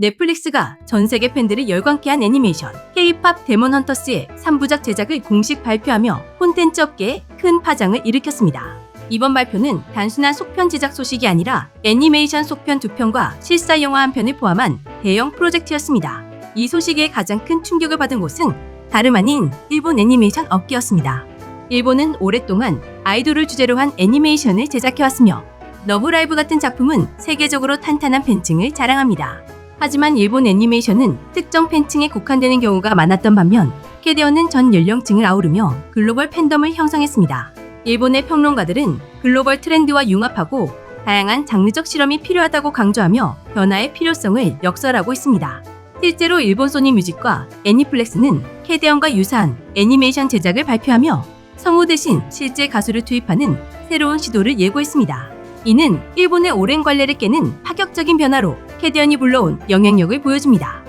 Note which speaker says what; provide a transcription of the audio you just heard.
Speaker 1: 넷플릭스가 전 세계 팬들을 열광케 한 애니메이션 K-팝 데몬 헌터스의 3부작 제작을 공식 발표하며 콘텐츠 업계에 큰 파장을 일으켰습니다. 이번 발표는 단순한 속편 제작 소식이 아니라 애니메이션 속편 두 편과 실사 영화 한 편을 포함한 대형 프로젝트였습니다. 이 소식에 가장 큰 충격을 받은 곳은 다름 아닌 일본 애니메이션 업계였습니다. 일본은 오랫동안 아이돌을 주제로 한 애니메이션을 제작해왔으며 러브라이브 같은 작품은 세계적으로 탄탄한 팬층을 자랑합니다. 하지만 일본 애니메이션은 특정 팬층에 국한되는 경우가 많았던 반면 캐디언은 전 연령층을 아우르며 글로벌 팬덤을 형성했습니다. 일본의 평론가들은 글로벌 트렌드와 융합하고 다양한 장르적 실험이 필요하다고 강조하며 변화의 필요성을 역설하고 있습니다. 실제로 일본 소니 뮤직과 애니플렉스는 캐디언과 유사한 애니메이션 제작을 발표하며 성우 대신 실제 가수를 투입하는 새로운 시도를 예고했습니다. 이는 일본의 오랜 관례를 깨는 파격적인 변화로 캐디언이 불러온 영향력을 보여줍니다.